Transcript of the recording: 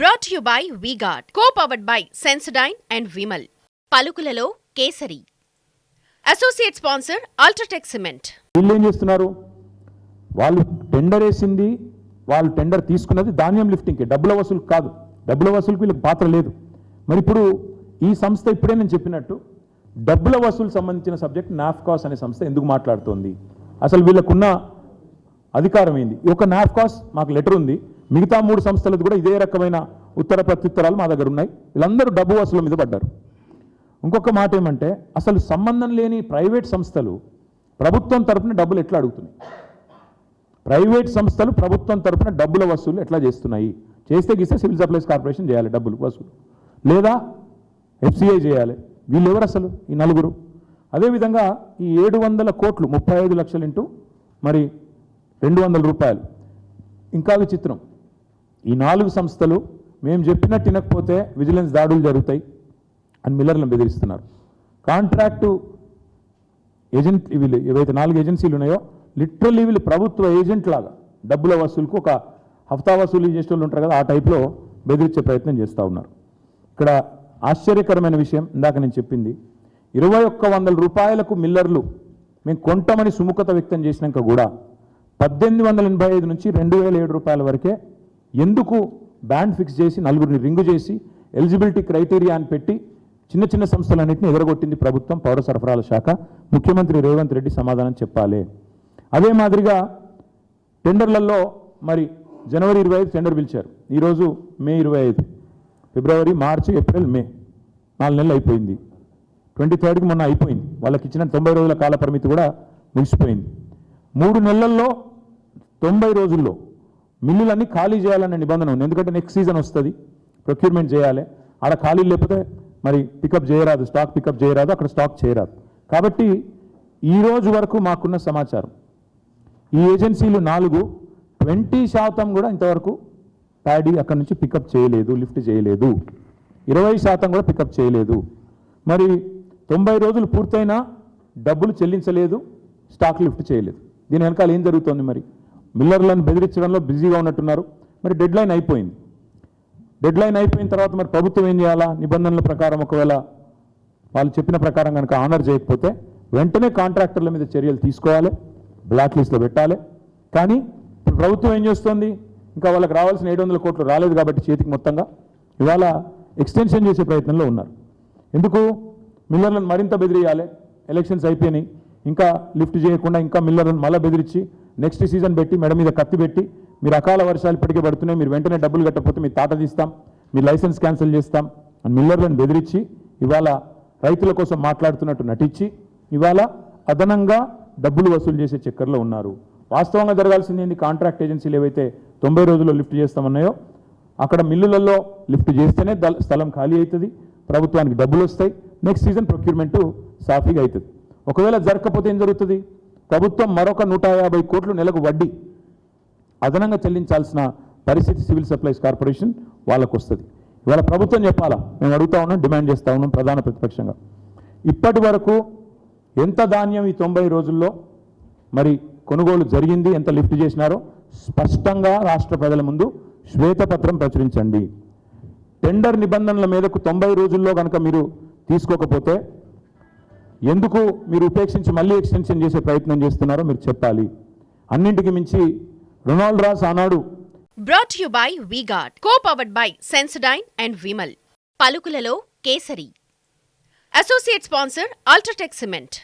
Brought you by V Guard co powered by Sensodyne and Vimal పలుకులలో Kesari. Associate sponsor UltraTech cement వీళ్ళు ఏం చేస్తున్నారు? వాళ్ళు tender వేసింది వాళ్ళు టెండర్ తీసుకున్నది ధాన్యం లిఫ్టింగ్కి డబ్బుల వసూలు కాదు. డబ్బుల వసూలుకి వీళ్ళకి పాత్ర లేదు. మరి ఇప్పుడు ఈ సంస్థ ఇప్పుడే నేను చెప్పినట్టు డబ్బుల వసూలు సంబంధించిన సబ్జెక్ట్ నాఫ్కాస్ అనే సంస్థ ఎందుకు మాట్లాడుతోంది? అసలు వీళ్ళకున్న అధికారం ఏంది? ఒక నాఫ్కాస్ మాకు లెటర్ ఉంది. మిగతా మూడు సంస్థలది కూడా ఇదే రకమైన ఉత్తర ప్రత్యుత్తరాలు మా దగ్గర ఉన్నాయి. వీళ్ళందరూ డబ్బు వసూలు మీద పడ్డారు. ఇంకొక మాట ఏమంటే అసలు సంబంధం లేని ప్రైవేట్ సంస్థలు ప్రభుత్వం తరపున డబ్బులు ఎట్లా అడుగుతున్నాయి? ప్రైవేట్ సంస్థలు ప్రభుత్వం తరపున డబ్బుల వసూలు ఎట్లా చేస్తున్నాయి? చేస్తే గీస్తే సివిల్ సప్లైస్ కార్పొరేషన్ చేయాలి డబ్బులు వసూలు లేదా ఎఫ్సిఐ చేయాలి. వీళ్ళు ఎవరు అసలు ఈ నలుగురు? అదేవిధంగా ఈ ఏడు వందల కోట్లు ముప్పై ఐదు లక్షలు ఇంటూ మరి రెండు వందల రూపాయలు. ఇంకా విచిత్రం. ఈ నాలుగు సంస్థలు మేము చెప్పినట్టు వినకపోతే విజిలెన్స్ దాడులు జరుగుతాయి అని మిల్లర్లను బెదిరిస్తున్నారు. కాంట్రాక్టు ఏజెంట్ వీళ్ళు ఏవైతే నాలుగు ఏజెన్సీలు ఉన్నాయో లిటరల్లీ వీళ్ళు ప్రభుత్వ ఏజెంట్ లాగా డబ్బుల వసూలుకు ఒక హఫ్తా వసూలు చేసే వాళ్ళు ఉంటారు కదా ఆ టైప్లో బెదిరించే ప్రయత్నం చేస్తూ ఉన్నారు. ఇక్కడ ఆశ్చర్యకరమైన విషయం ఇందాక నేను చెప్పింది. ఇరవై ఒక్క వందల రూపాయలకు మిల్లర్లు మేము కొంటామని సుముఖత వ్యక్తం చేసినాక కూడా పద్దెనిమిది వందల ఎనభై ఐదు నుంచి రెండు వేల ఏడు రూపాయల వరకే ఎందుకు బ్యాండ్ ఫిక్స్ చేసి నలుగురిని రింగు చేసి ఎలిజిబిలిటీ క్రైటీరియా అని పెట్టి చిన్న చిన్న సంస్థలన్నింటినీ ఎదరగొట్టింది ప్రభుత్వం పౌర సరఫరాల శాఖ. ముఖ్యమంత్రి రేవంత్ రెడ్డి సమాధానం చెప్పాలి. అదే మాదిరిగా టెండర్లలో మరి జనవరి ఇరవై ఐదు టెండర్ పిలిచారు. ఈరోజు మే ఇరవై ఐదు. ఫిబ్రవరి మార్చి ఏప్రిల్ మే. నాలుగు నెలలు అయిపోయింది. ట్వంటీ థర్డ్కి మొన్న అయిపోయింది. వాళ్ళకి ఇచ్చిన తొంభై రోజుల కాల పరిమితి కూడా ముగిసిపోయింది. మూడు నెలల్లో తొంభై రోజుల్లో మిల్లులన్నీ ఖాళీ చేయాలనే నిబంధన ఉంది. ఎందుకంటే నెక్స్ట్ సీజన్ వస్తుంది. ప్రొక్యూర్మెంట్ చేయాలి. ఆడ ఖాళీ లేకపోతే మరి పికప్ చేయరాదు స్టాక్ పికప్ చేయరాదు అక్కడ స్టాక్ చేయరాదు. కాబట్టి ఈ రోజు వరకు మాకున్న సమాచారం ఈ ఏజెన్సీలు నాలుగు ట్వంటీ శాతం కూడా ఇంతవరకు ప్యాడీ అక్కడ నుంచి పికప్ చేయలేదు లిఫ్ట్ చేయలేదు. ఇరవై శాతం కూడా పికప్ చేయలేదు. మరి తొంభై రోజులు పూర్తయినా డబ్బులు చెల్లించలేదు స్టాక్ లిఫ్ట్ చేయలేదు. దీని వెనకాల ఏం జరుగుతోంది మరి? మిల్లర్లను బెదిరించడంలో బిజీగా ఉన్నట్టున్నారు. మరి డెడ్ లైన్ అయిపోయింది. డెడ్ లైన్ అయిపోయిన తర్వాత మరి ప్రభుత్వం ఏం చేయాలా? నిబంధనల ప్రకారం ఒకవేళ వాళ్ళు చెప్పిన ప్రకారం కనుక ఆనర్ చేయకపోతే వెంటనే కాంట్రాక్టర్ల మీద చర్యలు తీసుకోవాలి బ్లాక్ లిస్ట్లో పెట్టాలి. కానీ ఇప్పుడు ప్రభుత్వం ఏం చేస్తోంది? ఇంకా వాళ్ళకి రావాల్సిన ఏడు వందల కోట్లు రాలేదు కాబట్టి చేతికి మొత్తంగా ఇవాళ ఎక్స్టెన్షన్ చేసే ప్రయత్నంలో ఉన్నారు. ఎందుకు? మిల్లర్లను మరింత బెదిరియాలి. ఎలక్షన్స్ అయిపోయినాయి. ఇంకా లిఫ్ట్ చేయకుండా ఇంకా మిల్లర్లను మళ్ళీ బెదిరించి నెక్స్ట్ సీజన్ పెట్టి మెడ మీద కత్తి పెట్టి మీరు అకాల వర్షాలు ఇప్పటికే పడుతున్నాయి మీరు వెంటనే డబ్బులు కట్టకపోతే మీ తాట తీస్తాం మీ లైసెన్స్ క్యాన్సిల్ చేస్తాం అని మిల్లర్లను బెదిరించి ఇవాళ రైతుల కోసం మాట్లాడుతున్నట్టు నటించి ఇవాళ అదనంగా డబ్బులు వసూలు చేసే చక్కర్లో ఉన్నారు. వాస్తవంగా జరగాల్సింది ఏంది? కాంట్రాక్ట్ ఏజెన్సీలు ఏవైతే తొంభై రోజుల్లో లిఫ్ట్ చేస్తామన్నాయో అక్కడ మిల్లులలో లిఫ్ట్ చేస్తేనే స్థలం ఖాళీ అవుతుంది ప్రభుత్వానికి డబ్బులు వస్తాయి నెక్స్ట్ సీజన్ ప్రొక్యూర్మెంట్ సాఫీగా అవుతుంది ఒకవేళ జరగకపోతే ఏం జరుగుతుంది? ప్రభుత్వం మరొక నూట యాభై కోట్లు నెలకు వడ్డీ అదనంగా చెల్లించాల్సిన పరిస్థితి సివిల్ సప్లైస్ కార్పొరేషన్ వాళ్ళకు వస్తుంది ఇవాళ ప్రభుత్వం చెప్పాలా? మేము అడుగుతా ఉన్నాం డిమాండ్ చేస్తా ఉన్నాం ప్రధాన ప్రతిపక్షంగా. ఇప్పటి వరకు ఎంత ధాన్యం ఈ తొంభై రోజుల్లో మరి కొనుగోలు జరిగింది ఎంత లిఫ్ట్ చేసినారో స్పష్టంగా రాష్ట్ర ప్రజల ముందు శ్వేతపత్రం ప్రచురించండి. టెండర్ నిబంధనల మీదకు తొంభై రోజుల్లో కనుక మీరు తీసుకోకపోతే ఎందుకు మీరు ఉపేక్షించి మళ్ళీ ఎక్స్టెన్షన్ చేసే ప్రయత్నం చేస్తున్నారో మీరు చెప్పాలి. అన్నింటికి మించి రొనాల్డ్ రాస్ ఆనాడు. Brought you by V Guard co powered by Sensodyne and Vimal పలుకులలో Kesari. Associate sponsor UltraTech cement